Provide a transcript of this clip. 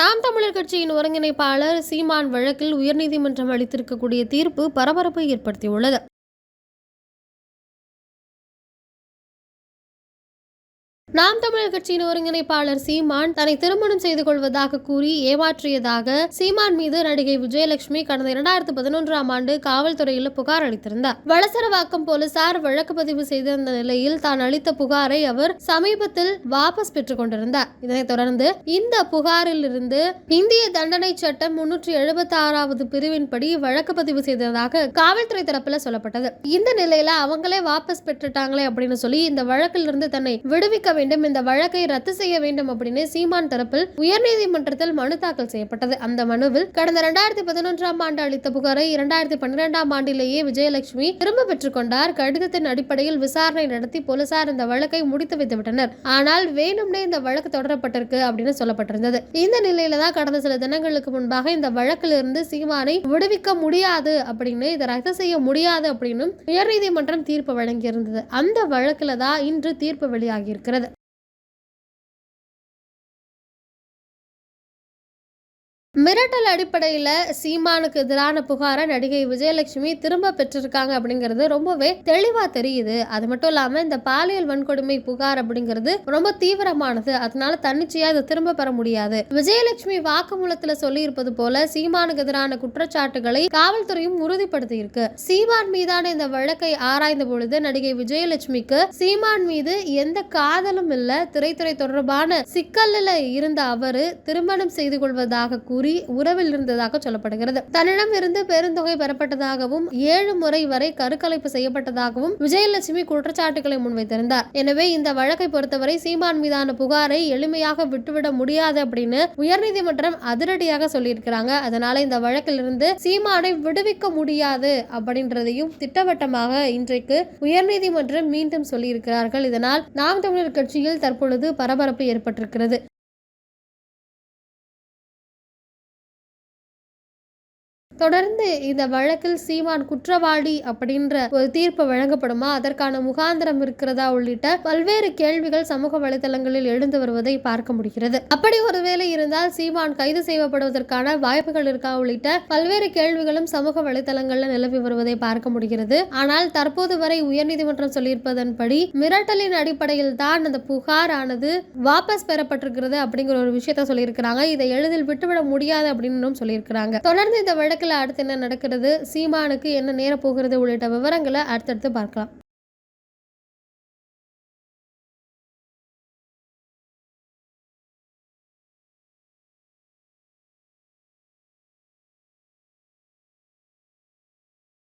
நாம் தமிழர் கட்சியின் ஒருங்கிணைப்பாளர் சீமான் வழக்கில் உயர்நீதிமன்றம் அளித்திருக்கக்கூடிய தீர்ப்பு பரபரப்பை ஏற்படுத்தியுள்ளது. நாம் தமிழர் கட்சியின் ஒருங்கிணைப்பாளர் சீமான் தன்னை திருமணம் செய்து கொள்வதாக கூறி ஏமாற்றியதாக சீமான் மீது நடிகை விஜயலட்சுமி கடந்த இரண்டாயிரத்து பதினொன்றாம் ஆண்டு காவல்துறையில் புகார் அளித்திருந்தார். வளசரவாக்கம் போலீசார் வழக்கு பதிவு செய்திருந்த நிலையில் தான் அளித்த புகாரை அவர் சமீபத்தில் வாபஸ் பெற்றுக் கொண்டிருந்தார். இதனைத் தொடர்ந்து இந்த புகாரில் இருந்து இந்திய தண்டனை சட்டம் முன்னூற்றி எழுபத்தி ஆறாவது பிரிவின்படி வழக்கு பதிவு செய்ததாக காவல்துறை தரப்பில் சொல்லப்பட்டது. இந்த நிலையில அவங்களே வாபஸ் பெற்றுட்டாங்களே அப்படின்னு சொல்லி இந்த வழக்கில் இருந்து தன்னை விடுவிக்க வேண்டும் இந்த வழக்கை ரத்து செய்ய வேண்டும் அப்படின்னு சீமான் தரப்பில் உயர்நீதிமன்றத்தில் மனு தாக்கல் செய்யப்பட்டது. அந்த மனுவில் கடந்த இரண்டாயிரத்தி பதினொன்றாம் ஆண்டு அளித்த புகாரை இரண்டாயிரத்தி பன்னிரெண்டாம் ஆண்டிலேயே விஜயலட்சுமி திரும்ப பெற்றுக் கொண்டார். கடிதத்தின் அடிப்படையில் விசாரணை நடத்தி போலீசார் இந்த வழக்கை முடித்து வைத்து விட்டனர் ஆனால் வேணும்னே இந்த வழக்கு தொடரப்பட்டிருக்கு அப்படின்னு சொல்லப்பட்டிருந்தது. இந்த நிலையில தான் கடந்த சில தினங்களுக்கு முன்பாக இந்த வழக்கிலிருந்து சீமானை விடுவிக்க முடியாது அப்படின்னு இதை ரத்து செய்ய முடியாது அப்படின்னு உயர்நீதிமன்றம் தீர்ப்பு வழங்கியிருந்தது. அந்த வழக்கில் தான் இன்று தீர்ப்பு வெளியாகி இருக்கிறது மிரட்டல் அடிப்படையில் சீமானுக்கு எதிரான புகாரை நடிகை விஜயலட்சுமி திரும்ப பெற்றிருக்காங்க அப்படிங்கிறது ரொம்பவே தெளிவா தெரியுது. அது மட்டும் இல்லாம இந்த பாலியல் வன்கொடுமை புகார் அப்படிங்கிறது ரொம்ப தீவிரமானது. அதனால தன்னிச்சையா இதை திரும்ப பெற முடியாது. விஜயலட்சுமி வாக்குமூலத்துல சொல்லி இருப்பது போல சீமானுக்கு எதிரான குற்றச்சாட்டுகளை காவல்துறையும் உறுதிப்படுத்தி இருக்கு சீமான் மீதான இந்த வழக்கை ஆராய்ந்த பொழுது நடிகை விஜயலட்சுமிக்கு சீமான் மீது எந்த காதலும் இல்ல திரைத்துறை தொடர்பான சிக்கல்ல இருந்த அவரு திருமணம் செய்து கொள்வதாக கூறி உறவில் இருந்ததாக சொல்லப்படுகிறது. தன்னிடம் இருந்து பெருந்தொகை பெறப்பட்டதாகவும் ஏழு முறை வரை கருக்கலைப்பு செய்யப்பட்டதாகவும் விஜயலட்சுமி குற்றச்சாட்டுகளை முன்வைத்திருந்தார். எனவே இந்த வழக்கை பொறுத்தவரை சீமான் மீதான புகாரை எளிமையாக விட்டுவிட முடியாது அப்படின்னு உயர்நீதிமன்றம் அதிரடியாக சொல்லியிருக்கிறாங்க. அதனால இந்த வழக்கிலிருந்து சீமானை விடுவிக்க முடியாது அப்படின்றதையும் திட்டவட்டமாக இன்றைக்கு உயர்நீதிமன்றம் மீண்டும் சொல்லியிருக்கிறார்கள். இதனால் நாம் தமிழர் கட்சியில் தற்பொழுது பரபரப்பு ஏற்பட்டிருக்கிறது. தொடர்ந்து இந்த வழக்கில் சீமான் குற்றவாளி அப்படின்ற ஒரு தீர்ப்பு வழங்கப்படுமா? அதற்கான முகாந்திரம் இருக்கிறதா? உள்ளிட்ட பல்வேறு கேள்விகள் சமூக வலைதளங்களில் எழுந்து வருவதை பார்க்க முடிகிறது. அப்படி ஒருவேளை இருந்தால் சீமான் கைது செய்யப்படுவதற்கான வாய்ப்புகள் இருக்கா? உள்ளிட்ட பல்வேறு கேள்விகளும் சமூக வலைதளங்களில் நிலவி வருவதை பார்க்க முடிகிறது. ஆனால் தற்போது வரை உயர்நீதிமன்றம் சொல்லியிருப்பதன்படி மிரட்டலின் அடிப்படையில் தான் அந்த புகார் ஆனது வாபஸ் பெறப்பட்டிருக்கிறது அப்படிங்கிற ஒரு விஷயத்த சொல்லியிருக்கிறாங்க. இதை எளிதில் விட்டுவிட முடியாது அப்படின்னு சொல்லியிருக்கிறாங்க. தொடர்ந்து இந்த வழக்கில் அடுத்து என்ன நடக்கிறது? சீமானுக்கு என்ன நேர போகிறது உள்ளிட்ட விவரங்களை அடுத்தடுத்து பார்க்கலாம்.